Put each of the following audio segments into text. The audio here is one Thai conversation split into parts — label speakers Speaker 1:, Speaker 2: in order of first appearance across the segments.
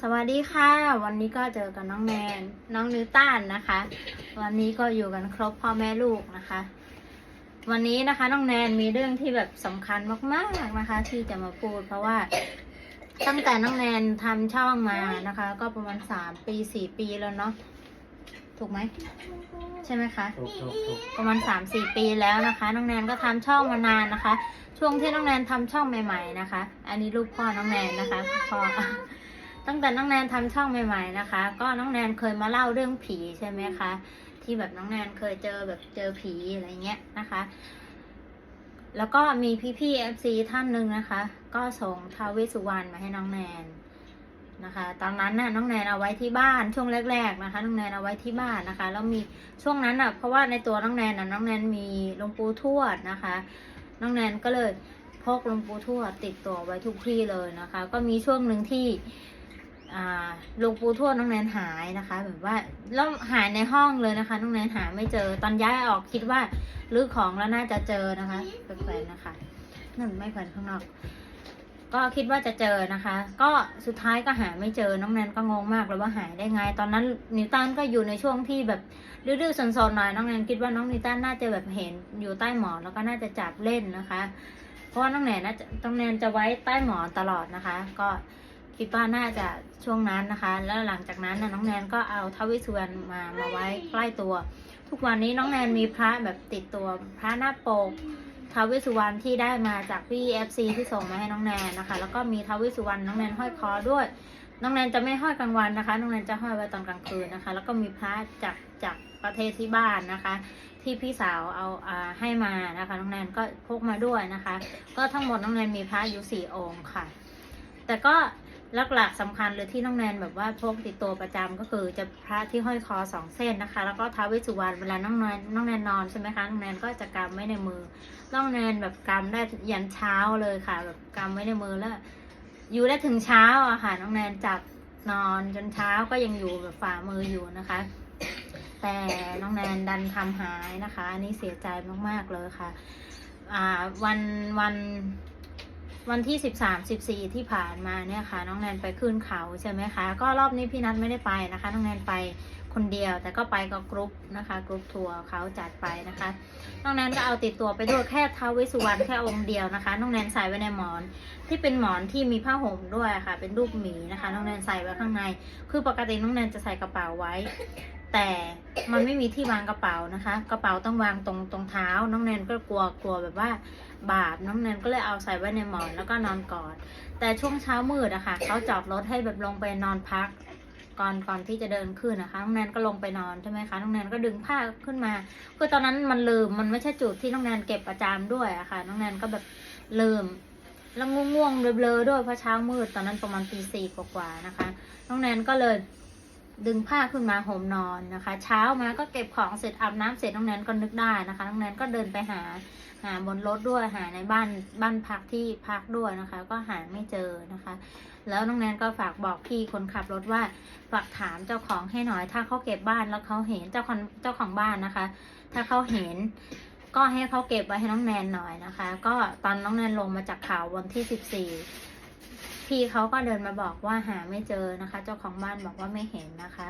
Speaker 1: สวัสดีค่ะ วันนี้ก็เจอกับน้องแนนน้องนิวตันนะคะ วันนี้ก็อยู่กันครบพ่อแม่ลูกนะคะ วันนี้นะคะน้องแนนมีเรื่องที่แบบสำคัญมากๆนะคะ ที่จะมาพูดเพราะว่า ตั้งแต่น้องแนนทำช่องมานะคะ ก็ประมาณสามปีสี่ปีแล้วเนาะถูกไหมใช่ไหมคะ
Speaker 2: ถูกถูก
Speaker 1: ประมาณสามสี่ปีแล้วนะคะน้องแนนก็ทำช่องมานานนะคะ ช่วงที่น้องแนนทำช่องใหม่ ๆนะคะ อันนี้รูปพ่อน้องแนนนะคะพ่อ ตั้งแต่น้องแนนทำช่องใหม่ ๆนะคะ ก็น้องแนนเคยมาเล่าเรื่องผีใช่ไหมคะ ที่แบบน้องแนนเคยเจอแบบเจอผีอะไรเงี้ยนะคะ แล้วก็มีพี่ๆเอฟซีท่านหนึ่งนะคะ ก็ส่งท้าวเวสสุวรรณมาให้น้องแนนนะคะ ตอนนั้นน่ะน้องแนนเอาไว้ที่บ้านช่วงแรก ๆนะคะ น้องแนนเอาไว้ที่บ้านนะคะแล้วมีช่วงนั้นอะเพราะว่าในตัวน้องแนนน่ะน้องแนนมีหลวงปู่ทวดนะคะ น้องแนนก็เลยพกหลวงปู่ทวดติดตัวไว้ทุกที่เลยนะคะ ก็มีช่วงหนึ่งที่ หลวงปู่ทวดน้องแนนหายนะคะ แบบว่าแล้วหายในห้องเลยนะคะ น้องแนนหาไม่เจอ ตอนย้ายออกคิดว่ารื้อของแล้วน่าจะเจอนะคะไปแขวนนะคะนั่นไม่แขวนข้างนอก ก็คิดว่าจะเจอนะคะ ก็สุดท้ายก็หาไม่เจอ น้องแนนก็งงมากเลยว่าหายได้ไง ตอนนั้นนิวตันก็อยู่ในช่วงที่แบบดื้อๆสนๆหน่อยน้องแนนคิดว่าน้องนิวตันน่าจะแบบเห็นอยู่ใต้หมอนแล้วก็น่าจะจับเล่นนะคะ เพราะว่าน้องแนนน่าจะน้องแนนจะไว้ใต้หมอนตลอดนะคะ ก็ คิดว่าน่าจะช่วงนั้นนะคะ แล้วหลังจากนั้นน้องแนนก็เอาทาวิสุวรรณมามาไว้ใกล้ตัว ทุกวันนี้น้องแนนมีพระแบบติดตัวพระหน้าปกท้าวเวสสุวรรณที่ได้มาจากพี่เอฟซีที่ส่งมาให้น้องแนนนะคะ แล้วก็มีท้าวเวสสุวรรณน้องแนนห้อยคอด้วย น้องแนนจะไม่ห้อยกลางวันนะคะ น้องแนนจะห้อยไว้ตอนกลางคืนนะคะ แล้วก็มีพระจากจากประเทศที่บ้านนะคะ ที่พี่สาวเอาอ่าให้มานะคะ น้องแนนก็พกมาด้วยนะคะ ก็ทั้งหมดน้องแนนมีพระอยู่สี่องค์ค่ะ แต่ก็ หลักๆสำคัญเลยที่น้องแนนแบบว่าพกติดตัวประจำก็คือจะพระที่ห้อยคอสองเส้นนะคะ แล้วก็ท้าวเวสุวรรณเวลาน้องแนนน้องแนนนอนใช่ไหมคะน้องแนนก็จะกำไว้ในมือ น้องแนนแบบกำได้ยันเช้าเลยค่ะ แบบกำไว้ในมือแล้ว อยู่ได้ถึงเช้าอะค่ะ น้องแนนจับนอนจนเช้าก็ยังอยู่แบบฝ่ามืออยู่นะคะ แต่น้องแนนดันทำหายนะคะ อันนี้เสียใจมากๆเลยค่ะ อ่าวันวัน วันที่สิบสามสิบสี่ที่ผ่านมาเนี่ยค่ะ น้องแนนไปขึ้นเขาใช่ไหมคะ ก็รอบนี้พี่นัทไม่ได้ไปนะคะ น้องแนนไปคนเดียว แต่ก็ไปกับกรุ๊ปนะคะกรุ๊ปทัวร์เขาจัดไปนะคะ น้องแนนก็เอาติดตัวไปด้วยแค่ท้าวเวสสุวรรณแค่องค์เดียวนะคะ น้องแนนใส่ไว้ในหมอน ที่เป็นหมอนที่มีผ้าห่มด้วยค่ะ เป็นรูปหมีนะคะ น้องแนนใส่ไว้ข้างใน คือปกติน้องแนนจะใส่กระเป๋าไว้ แต่มันไม่มีที่วางกระเป๋านะคะ กระเป๋าต้องวางตรงตรงเท้า น้องแนนก็กลัวกลัวแบบว่าบาปน้องแนนก็เลยเอาใส่ไว้ในหมอนแล้วก็นอนกอด แต่ช่วงเช้ามืดอะค่ะเขาจอดรถให้แบบลงไปนอนพัก ก่อนก่อนที่จะเดินขึ้นนะคะน้องแนนก็ลงไปนอนใช่ไหมคะน้องแนนก็ดึงผ้าขึ้นมาคือตอนนั้นมันลืมมันไม่ใช่จุดที่น้องแนนเก็บประจำด้วยอะค่ะน้องแนนก็แบบลืมแล้วง่วงๆเบลอๆด้วยเพราะเช้ามืดตอนนั้นประมาณตีสี่กว่าๆนะคะ น้องแนนก็เลย ดึงผ้าขึ้นมาห่มนอนนะคะ เช้ามาก็เก็บของเสร็จอาบน้ำเสร็จน้องแนนก็นึกได้นะคะน้องแนนก็เดินไปหาหาบนรถด้วยหาในบ้านบ้านพักที่พักด้วยนะคะ ก็หาไม่เจอนะคะ แล้วน้องแนนก็ฝากบอกพี่คนขับรถว่าฝากถามเจ้าของให้หน่อย ถ้าเขาเก็บบ้านแล้วเขาเห็นเจ้าของเจ้าของบ้านนะคะ ถ้าเขาเห็นก็ให้เขาเก็บไว้ให้น้องแนนหน่อยนะคะ ก็ตอนน้องแนนลงมาจากเขาวันที่สิบสี่ พี่เขาก็เดินมาบอกว่าหาไม่เจอนะคะ เจ้าของบ้านบอกว่าไม่เห็นนะคะ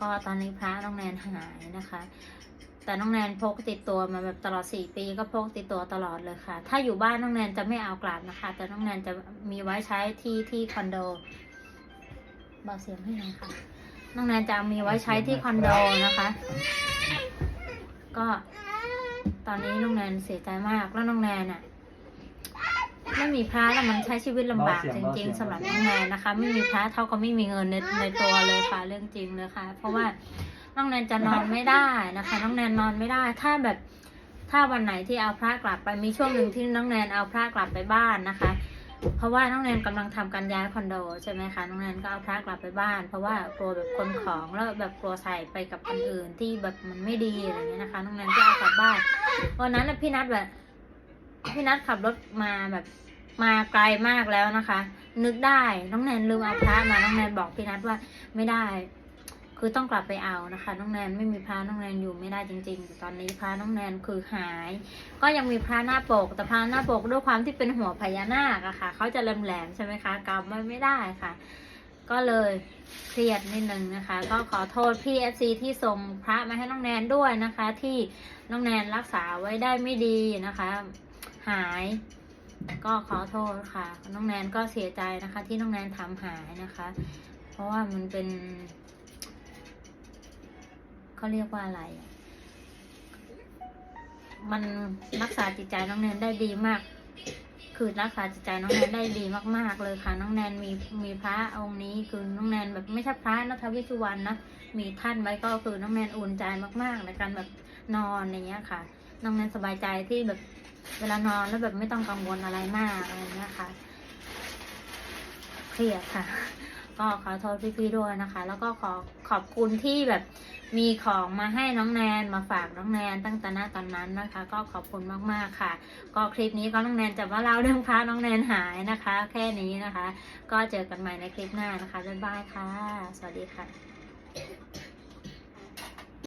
Speaker 1: ก็ตอนนี้พระน้องแนนหายนะคะ แต่น้องแนนพกติดตัวมาแบบตลอดสี่ปีก็พกติดตัวตลอดเลยค่ะ ถ้าอยู่บ้านน้องแนนจะไม่เอากลับนะคะ แต่น้องแนนจะมีไว้ใช้ที่ที่คอนโดเบาเสียงให้หน่อยค่ะน้องแนนจะมีไว้ใช้ที่คอนโดนะคะ ก็ตอนนี้น้องแนนเสียใจมากแล้วน้องแนนอะไม่มีพระแล้วมันใช้ชีวิตลำบากจริง ๆสำหรับน้องแนนนะคะ ไม่มีพระเท่ากับไม่มีเงินในในตัวเลยค่ะเรื่องจริงเลยค่ะ เพราะว่าน้องแนนจะนอนไม่ได้นะคะ น้องแนนนอนไม่ได้ ถ้าแบบถ้าวันไหนที่เอาพระกลับไปมีช่วงหนึ่งที่น้องแนนเอาพระกลับไปบ้านนะคะ เพราะว่าน้องแนนกำลังทำการย้ายคอนโดใช่ไหมคะน้องแนนก็เอาพระกลับไปบ้าน เพราะว่ากลัวแบบคนของแล้วแบบกลัวใส่ไปกับคนอื่นที่แบบมันไม่ดีอะไรเงี้ยนะคะ น้องแนนก็เอากลับบ้านวันนั้นน่ะพี่นัทแบบพี่นัทขับรถมาแบบ มาไกลมากแล้วนะคะ นึกได้น้องแนนลืมเอาพระมาน้องแนนบอกพี่นัทว่าไม่ได้ คือต้องกลับไปเอานะคะ น้องแนนไม่มีพระน้องแนนอยู่ไม่ได้จริงๆตอนนี้พระน้องแนนคือหาย ก็ยังมีพระหน้าปก แต่พระหน้าปกด้วยความที่เป็นหัวพญานาคอะค่ะเขาจะแหลมๆใช่ไหมคะกำไว้ไม่ได้ค่ะ ก็เลยเครียดนิดนึงนะคะ ก็ขอโทษพี่เอซีที่ส่งพระมาให้น้องแนนด้วยนะคะ ที่น้องแนนรักษาไว้ได้ไม่ดีนะคะ หาย ก็ขอโทษค่ะ น้องแนนก็เสียใจนะคะ ที่น้องแนนทำหายนะคะ เพราะว่ามันเป็นเขาเรียกว่าอะไร มันรักษาจิตใจน้องแนนได้ดีมาก คือรักษาจิตใจน้องแนนได้ดีมาก ๆ เลยค่ะ น้องแนนมีมีพระองค์นี้ คือน้องแนนแบบไม่ใช่พระนะทวิสุวรรณนะ มีท่านไว้ก็คือน้องแนนอุ่นใจมากๆในการแบบนอนอย่างเงี้ยค่ะ น้องแนนสบายใจที่แบบ เวลานอนแล้วแบบไม่ต้องกังวลอะไรมากอะไรเงี้ยค่ะ เครียดค่ะ ก็ขอโทษพี่ๆด้วยนะคะ แล้วก็ขอขอบคุณที่แบบมีของมาให้น้องแนนมาฝากน้องแนนตั้งแต่หน้าตอนนั้นนะคะ ก็ขอบคุณมากๆค่ะ ก็คลิปนี้ก็น้องแนนจะมาเล่าเรื่องพระน้องแนนหายนะคะ แค่นี้นะคะ ก็เจอกันใหม่ในคลิปหน้านะคะบ๊ายบายค่ะ สวัสดีค่ะ